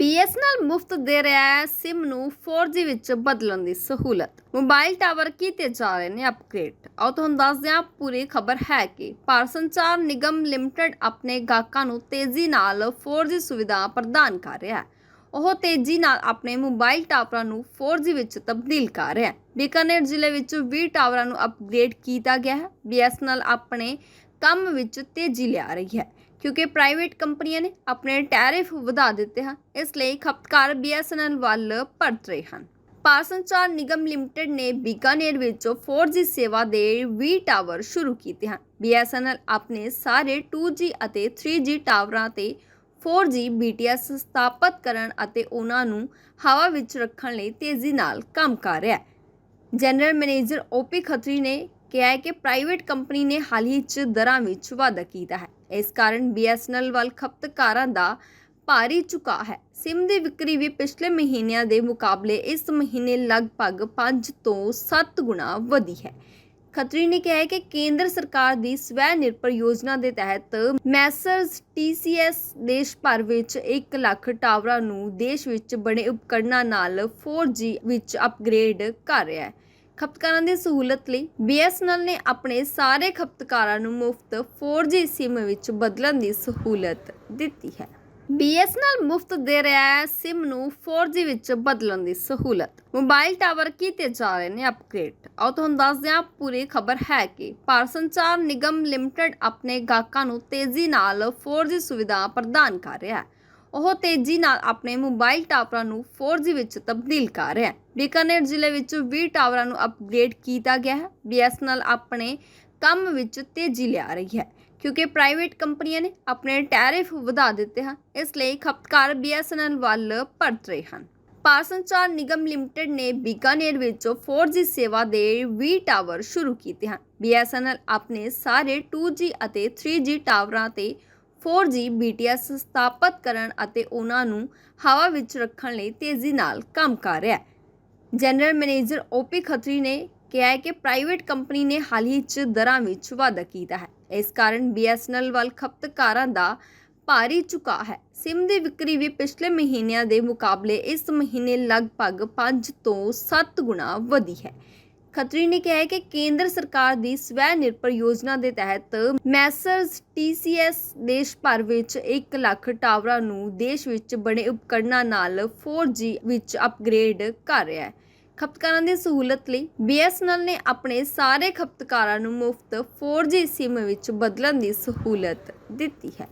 BSNL ਮੁਫਤ ਦੇ ਰਿਹਾ ਹੈ, SIM ਨੂੰ 4G ਵਿੱਚ ਬਦਲਣ ਦੀ ਸਹੂਲਤ। ਮੋਬਾਈਲ ਟਾਵਰ ਕੀਤੇ ਜਾ ਰਹੇ ਨੇ ਅਪਗ੍ਰੇਡ ਆਓ ਤੁਹਾਨੂੰ ਦੱਸਦੇ ਹਾਂ ਪੂਰੀ ਖਬਰ ਹੈ ਕਿ ਭਾਰਤ ਸੰਚਾਰ ਨਿਗਮ ਲਿਮਟਿਡ ਆਪਣੇ ਗਾਹਕਾਂ ਨੂੰ ਤੇਜ਼ੀ ਨਾਲ 4G ਸੁਵਿਧਾ ਪ੍ਰਦਾਨ ਕਰ ਰਿਹਾ ਹੈ। ਉਹ ਤੇਜ਼ੀ ਨਾਲ ਆਪਣੇ ਮੋਬਾਈਲ ਟਾਵਰਾਂ ਨੂੰ 4G ਵਿੱਚ ਤਬਦੀਲ ਕਰ ਰਿਹਾ ਹੈ। ਬੀਕਾਨੇਰ ਜ਼ਿਲ੍ਹੇ ਵਿੱਚ 20 ਟਾਵਰਾਂ ਨੂੰ ਅਪਗ੍ਰੇਡ ਕੀਤਾ ਗਿਆ ਹੈ। BSNL ਆਪਣੇ ਕੰਮ ਵਿੱਚ ਤੇਜ਼ੀ ਲਿਆ ਰਹੀ ਹੈ। ਕਿਉਂਕਿ ਪ੍ਰਾਈਵੇਟ ਕੰਪਨੀਆਂ ਨੇ ਆਪਣੇ ਟੈਰਿਫ ਵਧਾ ਦਿੱਤੇ ਹਨ। ਇਸ ਲਈ ਖਪਤਕਾਰ BSNL ਵੱਲ ਪਰਤ ਰਹੇ ਹਨ। ਭਾਰਤ ਸੰਚਾਰ ਨਿਗਮ ਲਿਮਟਿਡ ਨੇ ਬੀਕਾਨੇਰ ਵਿੱਚ 4G ਸੇਵਾ ਦੇ 20 ਟਾਵਰ ਸ਼ੁਰੂ ਕੀਤੇ ਹਨ। BSNL ਆਪਣੇ ਸਾਰੇ 2G ਅਤੇ 3G ਟਾਵਰਾਂ ਤੇ 4G BTS ਸਥਾਪਤ ਕਰਨ ਅਤੇ ਉਹਨਾਂ ਨੂੰ ਹਵਾ ਵਿੱਚ ਰੱਖਣ ਲਈ ਤੇਜ਼ੀ ਨਾਲ ਕੰਮ ਕਰ ਰਿਹਾ ਹੈ। ਜਨਰਲ ਮੈਨੇਜਰ ਓਪੀ ਖੱਤਰੀ ਨੇ ਕਿਹਾ ਹੈ ਕਿ ਪ੍ਰਾਈਵੇਟ ਕੰਪਨੀ ਨੇ ਹਾਲ ਹੀ 'ਚ ਦਰਾਂ ਵਿੱਚ ਵਾਧਾ ਕੀਤਾ ਹੈ। ਇਸ ਕਾਰਨ BSNL ਵੱਲ ਖਪਤਕਾਰਾਂ ਦਾ ਭਾਰੀ ਝੁਕਾਅ ਹੈ। ਸਿਮ ਦੀ ਵਿਕਰੀ ਵੀ ਪਿਛਲੇ ਮਹੀਨਿਆਂ ਦੇ ਮੁਕਾਬਲੇ ਇਸ ਮਹੀਨੇ ਲਗਭਗ 5 ਤੋਂ 7 ਗੁਣਾ ਵਧੀ ਹੈ। ਖੱਤਰੀ ਨੇ ਕਿਹਾ ਹੈ ਕਿ ਕੇਂਦਰ ਸਰਕਾਰ ਦੀ ਸਵੈ ਨਿਰਭਰ ਯੋਜਨਾ ਦੇ ਤਹਿਤ ਮੈਸਰਸ TCS ਦੇਸ਼ ਭਰ ਵਿੱਚ 1 ਲੱਖ ਟਾਵਰਾਂ ਨੂੰ ਦੇਸ਼ ਵਿੱਚ ਬਣੇ ਉਪਕਰਣਾਂ ਨਾਲ 4G ਵਿੱਚ ਅਪਗ੍ਰੇਡ ਕਰ ਰਿਹਾ ਹੈ। ਖਪਤਕਾਰਾਂ ਦੀ ਸਹੂਲਤ ਲਈ BSNL ਨੇ ਆਪਣੇ ਸਾਰੇ ਖਪਤਕਾਰਾਂ ਨੂੰ ਮੁਫਤ 4G SIM ਵਿੱਚ ਬਦਲਣ ਦੀ ਸਹੂਲਤ ਦਿੱਤੀ ਹੈ। BSNL ਮੁਫਤ ਦੇ ਰਿਹਾ ਹੈ SIM ਨੂੰ 4G ਵਿੱਚ ਬਦਲਣ ਦੀ ਸਹੂਲਤ। ਮੋਬਾਈਲ ਟਾਵਰ ਕੀਤੇ ਜਾ ਰਹੇ ਨੇ ਅਪਗ੍ਰੇਡ ਆਓ ਤੁਹਾਨੂੰ ਦੱਸਦੇ ਹਾਂ ਪੂਰੀ ਖਬਰ ਹੈ ਕਿ ਭਾਰਤ ਸੰਚਾਰ ਨਿਗਮ ਲਿਮਟਿਡ ਆਪਣੇ ਗਾਹਕਾਂ ਨੂੰ ਤੇਜ਼ੀ ਨਾਲ 4G ਸੁਵਿਧਾ ਪ੍ਰਦਾਨ ਕਰ ਰਿਹਾ ਹੈ। ਉਹ ਤੇਜ਼ੀ ਨਾਲ ਆਪਣੇ ਮੋਬਾਈਲ ਟਾਵਰਾਂ ਨੂੰ 4G ਵਿੱਚ ਤਬਦੀਲ ਕਰ ਰਿਹਾ ਹੈ। ਬੀਕਾਨੇਰ ਜ਼ਿਲ੍ਹੇ ਵਿੱਚ 20 ਟਾਵਰਾਂ ਨੂੰ ਅਪਗ੍ਰੇਡ ਕੀਤਾ ਗਿਆ ਹੈ। BSNL ਆਪਣੇ ਕੰਮ ਵਿੱਚ ਤੇਜ਼ੀ ਲਿਆ ਰਹੀ ਹੈ। ਕਿਉਂਕਿ ਪ੍ਰਾਈਵੇਟ ਕੰਪਨੀਆਂ ਨੇ ਆਪਣੇ ਟੈਰਿਫ ਵਧਾ ਦਿੱਤੇ ਹਨ, ਇਸ ਲਈ ਖਪਤਕਾਰ BSNL ਵੱਲ ਪਰਤ ਰਹੇ ਹਨ। ਭਾਰਤ ਸੰਚਾਰ ਨਿਗਮ ਲਿਮਟਿਡ ਨੇ ਬੀਕਾਨੇਰ ਵਿੱਚ 4G ਸੇਵਾ ਦੇ 20 ਟਾਵਰ ਸ਼ੁਰੂ ਕੀਤੇ ਹਨ। BSNL ਆਪਣੇ ਸਾਰੇ 2G ਅਤੇ 3G ਟਾਵਰਾਂ ਤੇ 4G BTS ਸਥਾਪਿਤ ਕਰਨ ਅਤੇ ਉਹਨਾਂ ਨੂੰ ਹਵਾ ਵਿੱਚ ਰੱਖਣ ਲਈ ਤੇਜ਼ੀ ਨਾਲ ਕੰਮ ਕਰ ਰਿਹਾ ਹੈ। ਜਨਰਲ ਮੈਨੇਜਰ ਓਪੀ ਖੱਤਰੀ ਨੇ ਕਿਹਾ ਹੈ ਕਿ ਪ੍ਰਾਈਵੇਟ ਕੰਪਨੀ ਨੇ ਹਾਲ ਹੀ 'ਚ ਦਰਾਂ ਵਿੱਚ ਵਾਧਾ ਕੀਤਾ ਹੈ। ਇਸ ਕਾਰਨ BSNL ਵੱਲ ਖਪਤਕਾਰਾਂ ਦਾ ਭਾਰੀ ਝੁਕਾਅ ਹੈ। ਸਿਮ ਦੀ ਵਿਕਰੀ ਵੀ ਪਿਛਲੇ ਮਹੀਨਿਆਂ ਦੇ ਮੁਕਾਬਲੇ ਇਸ ਮਹੀਨੇ ਲਗਭਗ 5 ਤੋਂ 7 ਗੁਣਾ ਵਧੀ ਹੈ। ਖੱਤਰੀ ਨੇ ਕਿਹਾ ਕਿ ਕੇਂਦਰ ਸਰਕਾਰ ਦੀ ਸਵੈ ਨਿਰਭਰ ਯੋਜਨਾ ਦੇ ਤਹਿਤ ਮੈਸਰਸ TCS ਦੇਸ਼ ਭਰ ਵਿੱਚ 1 ਲੱਖ ਟਾਵਰਾਂ ਨੂੰ ਦੇਸ਼ ਵਿੱਚ ਬਣੇ ਉਪਕਰਣਾਂ ਨਾਲ 4G ਵਿੱਚ ਅਪਗ੍ਰੇਡ ਕਰ ਰਿਹਾ ਹੈ। ਖਪਤਕਾਰਾਂ ਦੀ ਸਹੂਲਤ ਲਈ BSNL ਨੇ ਆਪਣੇ ਸਾਰੇ ਖਪਤਕਾਰਾਂ ਨੂੰ ਮੁਫਤ 4G SIM ਵਿੱਚ ਬਦਲਣ ਦੀ ਸਹੂਲਤ ਦਿੱਤੀ ਹੈ।